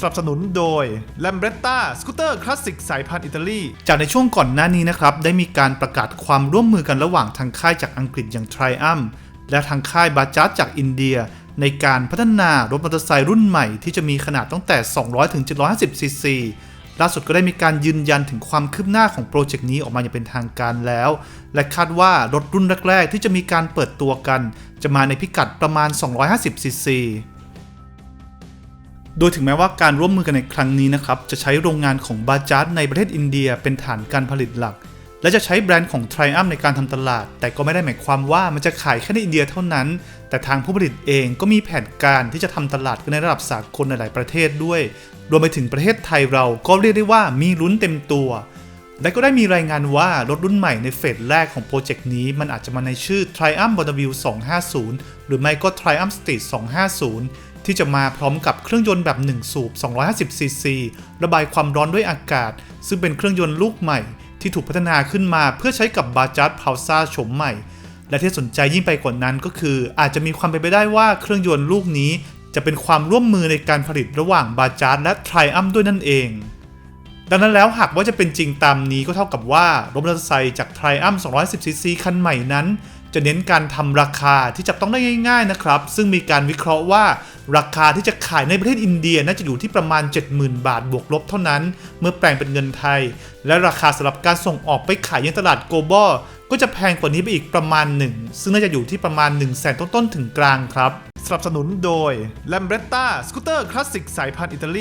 สนับสนุนโดย l a m b r e t t a สกูตเตอร์คลาสสิกสายพันธุ์อิตาลี จากในช่วงก่อนหน้านี้นะครับ ได้มีการประกาศความร่วมมือกันระหว่างทางค่ายจากอังกฤษอย่าง Triumph และทางค่ายบาจ a จจากอินเดีย ในการพัฒนารถมอเตอร์ไซค์รุ่นใหม่ที่จะมีขนาดตั้งแต่ 200 ถึง 750 ซีซีล่าสุดก็ได้มีการยืนยันถึงความคืบหน้าของโปรเจกต์นี้ออกมาอย่างเป็นทางการแล้ว และคาดว่ารถรุ่นแรก ๆ ที่จะมีการเปิดตัวกัน จะมาในพิกัดประมาณ 250 ซีซี โดยถึงแม้ว่าการร่วมมือกันในครั้งนี้นะครับ จะใช้โรงงานของบาจ a จในประเทศอินเดียเป็นฐานการผลิตหลัก และจะใช้แบรนด์ของ t r i u m p ในการทำตลาด แต่ก็ไม่ได้หมายความว่ามันจะขายแค่ในอินเดียเท่านั้น แต่ทางผู้ผลิตเองก็มีแผนการที่จะทำตลาดในระดับสากลในหลายประเทศด้วย รวมไปถึงประเทศไทยเราก็เรียกได้ว่ามีลุ้นเต็มตัวและก็ได้มีรายงานว่ารถรุ่นใหม่ในเฟสแรกของโปรเจกต์นี้ มันอาจจะมาในชื่อ Triumph BMW 250 หรือไม่ก็ Triumph Street 250 ที่จะมาพร้อมกับเครื่องยนต์แบบ 1 สูบ 250ซีซีระบายความร้อนด้วยอากาศ ซึ่งเป็นเครื่องยนต์ลูกใหม่ ที่ถูกพัฒนาขึ้นมาเพื่อใช้กับบาจ a จพาวซ่าโฉมใหม่ และที่สนใจยิ่งไปกว่านั้นก็คือ อาจจะมีความเป็นไปได้ว่าเครื่องยนต์ลูกนี้ จะเป็นความร่วมมือในการผลิตระหว่างบาจ a จและไทรอัมด้วยนั่นเอง ดังนั้นแล้วหากว่าจะเป็นจริงตามนี้ก็เท่ากับว่ารถมอเตอร์ไซค์จาก Triumph 210cc คันใหม่นั้น จะเน้นการทำราคาที่จับต้องได้ง่าย ๆนะครับ ซึ่งมีการวิเคราะห์ว่าราคาที่จะขายในประเทศอินเดียน่าจะอยู่ที่ประมาณ 70,000 บาทบวกลบเท่านั้น เมื่อแปลงเป็นเงินไทย และราคาสำหรับการส่งออกไปขายยังตลาดโกลบอลก็จะแพงกว่านี้ไปอีกประมาณหนึ่ง ซึ่งน่าจะอยู่ที่ประมาณ 1 0 0 0 0แสนต้นๆถึงกลางครับ สนับสนุนโดย l a m b r e t t a สกูตเตอร์คลาสสิกสายพันธุ์อิตาลี